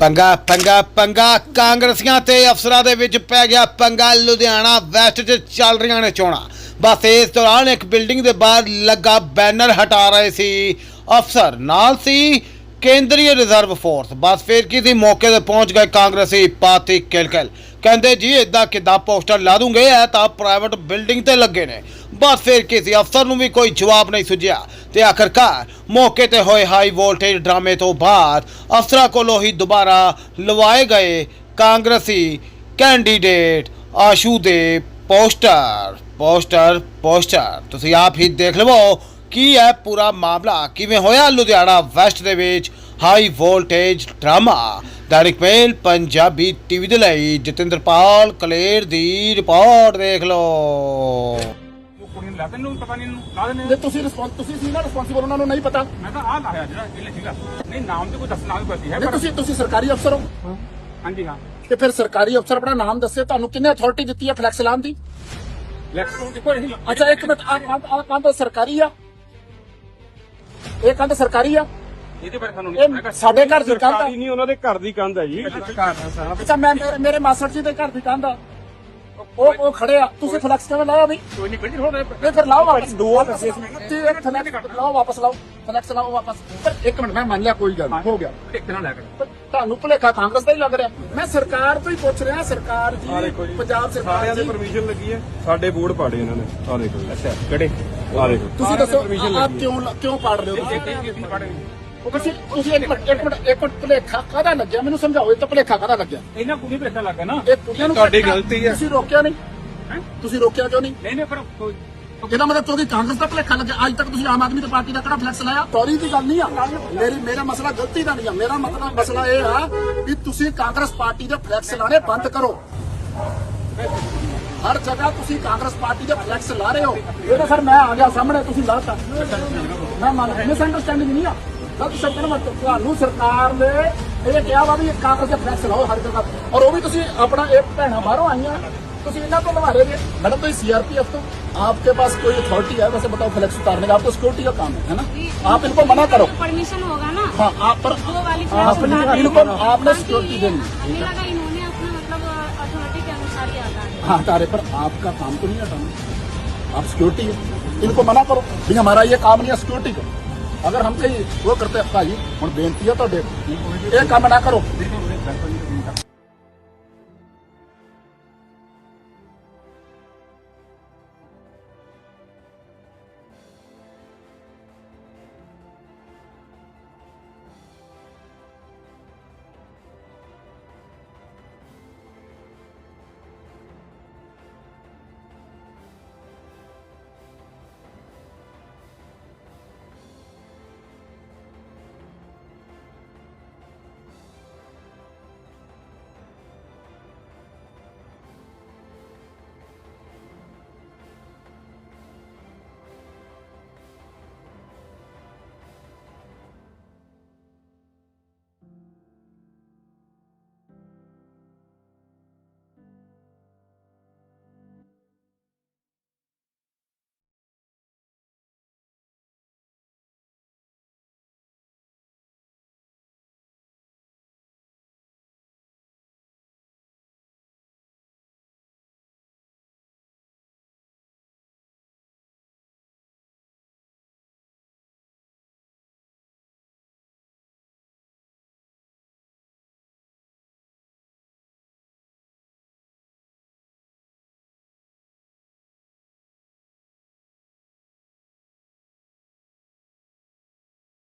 ਪੰਗਾ ਪੰਗਾ ਪੰਗਾ। ਕਾਂਗਰਸੀਆਂ ਤੇ ਅਫਸਰਾਂ ਦੇ ਵਿੱਚ ਪੈ ਗਿਆ ਪੰਗਾ। ਲੁਧਿਆਣਾ ਵੈਸਟ 'ਚ ਚੱਲ ਰਹੀਆਂ ਨੇ ਚੋਣਾਂ। ਬਸ ਇਸ ਦੌਰਾਨ ਇੱਕ ਬਿਲਡਿੰਗ ਦੇ ਬਾਹਰ ਲੱਗਾ ਬੈਨਰ ਹਟਾ ਰਹੇ ਸੀ ਅਫਸਰ। ਨਾਲ ਸੀ ਕੇਂਦਰੀ ਰਿਜ਼ਰਵ ਫੋਰਸ। ਬਸ ਫਿਰ ਕੀ ਸੀ? ਮੌਕੇ ਤੇ ਪਹੁੰਚ ਗਏ ਕਾਂਗਰਸੀ ਪਾਤੀ ਕਿਲਕਲ। ਕਹਿੰਦੇ, ਜੀ ਇਦਾਂ ਕਿੱਦਾਂ ਪੋਸਟਰ ਲਾ ਦੂੰਗੇ? ਇਹ ਤਾਂ ਪ੍ਰਾਈਵੇਟ ਬਿਲਡਿੰਗ ਤੇ ਲੱਗੇ ਨੇ। ਬਸ ਫਿਰ ਸੀ? ਅਫਸਰ ਨੂੰ ਵੀ ਕੋਈ ਜਵਾਬ ਨਹੀਂ ਸੁਝਿਆ। ਤੇ ਆਖਰਕਾਰ ਮੌਕੇ ਤੇ ਹੋਏ ਹਾਈ ਵੋਲਟੇਜ ਡਰਾਮੇ ਤੋਂ ਬਾਅਦ ਅਫਸਰਾਂ ਕੋਲੋਂ ਹੀ ਦੁਬਾਰਾ ਲਵਾਏ ਗਏ ਕਾਂਗਰਸੀ ਕੈਂਡੀਡੇਟ ਆਸ਼ੂ ਦੇ ਪੋਸਟਰ ਪੋਸਟਰ ਪੋਸਟਰ। ਤੁਸੀਂ ਆਪ ਹੀ ਦੇਖ ਲਵੋ ਕੀ ਹੈ ਪੂਰਾ ਮਾਮਲਾ, ਕਿਵੇਂ ਹੋਇਆ ਲੁਧਿਆਣਾ ਵੈਸਟ ਦੇ ਵਿੱਚ high voltage drama. Dainik mail Punjabi TV ਦੇ ਲਈ ਜਤਿੰਦਰਪਾਲ ਕਲੇਰ ਦੀ ਰਿਪੋਰਟ ਦੇਖ ਲਓ। ਲਾ ਤੈਨੂੰ ਪਤਾ ਨਹੀਂ ਇਹਨੂੰ ਲਾ ਦੇਣੇ ਜੇ ਤੁਸੀਂ ਰਿਸਪੌਂਸ ਤੁਸੀਂ ਸੀ ਨਾ ਰਿਸਪੌਂਸਿਬਲ ਉਹਨਾਂ ਨੂੰ ਨਹੀਂ ਪਤਾ। ਮੈਂ ਤਾਂ ਆਹ ਲਾਇਆ ਜਿਹੜਾ ਇਹ ਲਿਖੀਗਾ। ਨਹੀਂ ਨਾਮ ਤੇ ਕੋਈ ਦੱਸਣਾ ਵੀ ਪੜਦੀ ਹੈ ਨਹੀਂ ਪਰ ਤੁਸੀਂ ਤੁਸੀਂ ਸਰਕਾਰੀ ਅਫਸਰ ਹੋ। ਹਾਂਜੀ ਹਾਂ। ਤੇ ਫਿਰ ਸਰਕਾਰੀ ਅਫਸਰ ਆਪਣਾ ਨਾਮ ਦੱਸੇ ਤੁਹਾਨੂੰ ਕਿੰਨੇ ਅਥਾਰਟੀ ਦਿੱਤੀ ਹੈ ਫਲੈਕਸ ਲਾਉਣ ਦੀ? ਲੈਕਚਰ ਦੇਖੋ ਇਹ ਅੱਛਾ ਇੱਕ ਮਿੰਟ ਆ ਆ ਕੰਧ ਸਰਕਾਰੀ ਆ। ਇਹ ਕੰਧ ਸਰਕਾਰੀ ਆ। ਇਹਦੇ ਬਾਰੇ ਤੁਹਾਨੂੰ ਇਹ ਸਾਡੇ ਘਰ ਦੀ ਕੰਧ ਆ। ਸਰਕਾਰੀ ਨਹੀਂ ਉਹਨਾਂ ਦੇ ਘਰ ਦੀ ਕੰਧ ਹੈ ਜੀ। ਅੱਛਾ ਮੈਂ ਮੇਰੇ- ਮੇਰੇ ਮਾਸਟਰ ਜੀ ਦੇ ਘਰ ਦੀ ਕੰਧ ਆ। ਉਹ ਉਹ ਖੜੇ ਆ। ਤੁਸੀਂ ਫਲੈਕਸ ਕਿਵੇਂ ਲਾਇਆ ਵੀ ਕੋਈ ਨਹੀਂ ਕੋਈ ਨਹੀਂ ਹੁਣ ਨਹੀਂ ਫਿਰ ਲਾਓ ਵਾਪਸ। ਦੋ ਦੱਸੇ ਸੀ ਇੱਕ ਫਲੈਕਸ ਲਾਓ ਵਾਪਸ ਲਾਓ। ਫਲੈਕਸ ਲਾਓ ਵਾਪਸ। ਪਰ ਇੱਕ ਮਿੰਟ ਮੈਂ ਮੰਨ ਲਿਆ ਕੋਈ ਗੱਲ ਹੋ ਗਿਆ। ਟਿਕ ਨਾਲ ਲੈ ਕੇ ਤੁਹਾਨੂੰ ਭੁਲੇਖਾ ਕਾਂਗਰਸ ਦਾ ਹੀ ਲੱਗ ਰਿਹਾ। ਮੈਂ ਸਰਕਾਰ ਤੋਂ ਹੀ ਪੁੱਛ ਰਿਹਾ ਸਰਕਾਰ ਜੀ ਪੰਜਾਬ ਸਰਕਾਰ ਦੇ ਪਰਮਿਸ਼ਨ ਲੱਗੀ ਹੈ। ਸਾਡੇ ਬੋਰਡ ਪਾੜੇ ਇਹਨਾਂ ਨੇ। ਆ ਦੇਖੋ ਅੱਛਾ। ਕਿਹੜੇ? ਆ ਦੇਖੋ। ਤੁਸੀਂ ਦੱਸੋ ਆਪ ਹੈ। ਕਿਉਂ ਕਿਉਂ ਪਾੜ ਰਹੇ ਹੋ ਤੁਸੀਂ? ਇੱਕ ਇੱਕ ਪੜੇ ਉਹ ਤੁਸੀਂ ਤੁਸੀਂ ਇੱਕ ਮਿੰਟ ਇੱਕ ਮਿੰਟ ਇੱਕ ਮਿੰਟ ਭੁਲੇਖਾ ਕਾਹਦਾ ਲੱਗਿਆ? ਮੈਨੂੰ ਸਮਝਾਓ ਇਹ ਤਾਂ ਭੁਲੇਖਾ ਕਾਹਦਾ ਲੱਗਿਆ? ਇਹਨਾਂ ਕੁੜੀ ਬੇਟਾ ਲੱਗਾ ਨਾ। ਇਹ ਕੁੜੀਆਂ ਨੂੰ ਤੁਹਾਡੀ ਭੁਲੇਖਾ- ਗਲਤੀ ਹੈ। ਤੁਸੀਂ ਰੋਕਿਆ ਨਹੀਂ? ਹੈਂ? ਤੁਸੀਂ ਰੋਕਿਆ ਕਿਉਂ ਨਹੀਂ? ਨਹੀਂ ਨਹੀਂ ਪਰ ਕੋਈ ਇਹਦਾ ਮਤਲਬ ਤੁਹਾਡੀ ਕਾਂਗਰਸ ਦਾ ਭੁਲੇਖਾ ਲੱਗਿਆ ਅੱਜ ਤੱਕ ਤੁਸੀਂ ਆਮ ਆਦਮੀ ਦੀ ਪਾਰਟੀ ਦਾ ਕਿਹੜਾ ਫਲੈਕਸ ਲਾਇਆ? ਸੌਰੀ ਦੀ ਗੱਲ ਨਹੀਂ ਆ। ਮੇਰੀ ਮੇਰਾ ਮਸਲਾ ਗਲਤੀ ਦਾ ਨਹੀਂ ਆ। ਮੇਰਾ ਮਤਲਬ ਮਸਲਾ ਇਹ ਆ ਤੁਸੀਂ ਕਾਂਗਰਸ ਪਾਰਟੀ ਦੇ ਫਲੈਕਸ ਲਾਣੇ ਬੰਦ ਕਰੋ। ਹਰ ਜਗ੍ਹਾ ਤੁਸੀਂ ਕਾਂਗਰਸ ਪਾਰਟੀ ਦੇ ਫਲੈਕਸ ਲਾ ਰਹੇ ਹੋ। ਇਹ ਤਾਂ ਸਰ ਮੈਂ ਆ ਗਿਆ ਸਾਹਮਣੇ ਤੁਸੀਂ ਲਾਤਾ ਮੈਂ ਮੰਨ ਮਿਸ ਅੰਡਰਸਟੈਂਡਿੰਗ ਨਹੀਂ ਆ। ਗਲਤ ਸ਼ਬਦ ਨਾ ਵਰਤੋ ਤੁਹਾਨੂੰ ਸਰਕਾਰ ਨੇ ਇਹ ਕਿਹਾ ਵਾ ਵੀ ਇਹ ਕਾਂਗਰਸ ਦੇ ਫਲੈਕਸ ਲਾਓ ਹਰ ਜਗ੍ਹਾ ਔਰ ਉਹ ਵੀ ਤੁਸੀਂ ਆਪਣਾ ਇਹ ਭੈਣਾਂ ਬਾਹਰੋਂ ਆਈਆਂ ਤੁਸੀਂ ਇਹਨਾਂ ਤੋਂ ਲਵਾ ਰਹੇ ਜੇ मैडम तो सीआरपीएफ तो आपके पास कोई अथॉरिटी है वैसे बताओ फ्लैक्स उतारने का आपको सिक्योरिटी का काम है है ना आप इनको मना करो परमिशन होगा ना हाँ आप पर वो वाली आपने इनको आपने सिक्योरिटी देनी हमें लगा इन्होंने अपना मतलब अथॉरिटी के अनुसार ही आता है हाँ तारे पर आपका काम तो नहीं हटाना आप सिक्योरिटी है इनको मना करो भाई हमारा ये काम नहीं है सिक्योरिटी का अगर हम कहीं वो करते हैं भाई हम बेनती है तो देख ये काम ना करो